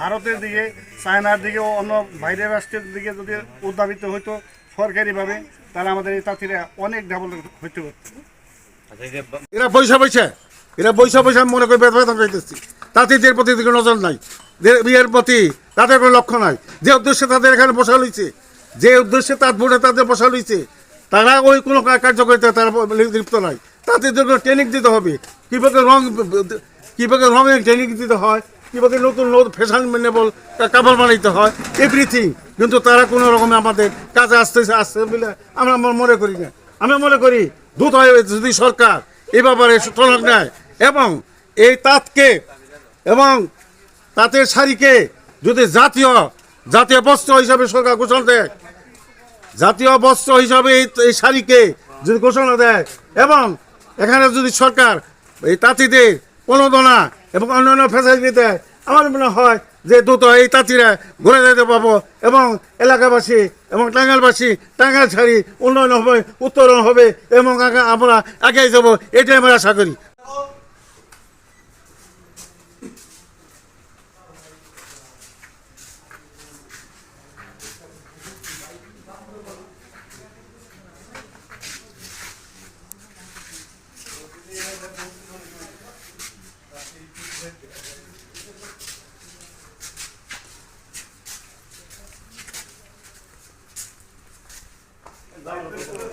ভারতের দিকে চায়নার দিকে অন্য বাইরের রাষ্ট্রের দিকে যদি উদ্ভাবিত হইতো সরকারিভাবে তাহলে আমাদের এই তাঁতিরা অনেক ডেভেলপ হইতে পারত। এরা পয়সা পয়সা এরা পয়সা পয়সা আমি মনে করি বেতন পাইতেছি তাঁতিদের প্রতি দিকে নজর নাই। বিয়ের প্রতি তাদের কোনো লক্ষ্য নাই। যে উদ্দেশ্যে তাদের এখানে বসা লইছে যে উদ্দেশ্যে তাঁত বোর্ডে তাদের বসা লইছে তারা ওই কোনো কার্যকরিতা তারা লিপ্ত নাই। তাদের কোনো ট্রেনিং দিতে হবে। কীভাবে রং কীভাবে রঙের ট্রেনিং দিতে হয়? কীভাবে নতুন নতুন ফ্যাশন মেনেবল কাপড় বানাইতে হয় এভরিথিং কিন্তু তারা কোনো রকমে আমাদের কাজে আসতেছে আসছে বলে আমরা মনে করি না। আমি মনে করি দ্রুত হয় যদি সরকার এ ব্যাপারে টনক নেয় এবং এই তাঁতকে এবং তাঁতের শাড়িকে যদি জাতীয় জাতীয় বস্ত্র হিসাবে সরকার ঘোষণা দেয়, জাতীয় বস্ত্র হিসাবে এই এই শাড়িকে যদি ঘোষণা দেয় এবং এখানে যদি সরকার এই তাঁতিদের প্রণোদনা এবং অন্যান্য ফ্যাসিলিটিতে আমার মনে হয় যে দ্রুত এই তাঁতিরা ঘুরে যেতে পাবো এবং এলাকাবাসী এবং টাঙ্গালবাসী টাঙ্গাল ছাড়ি উন্নয়ন হবে উত্তরণ হবে এবং আমরা আগে যাব, এটাই আমরা আশা করি। available.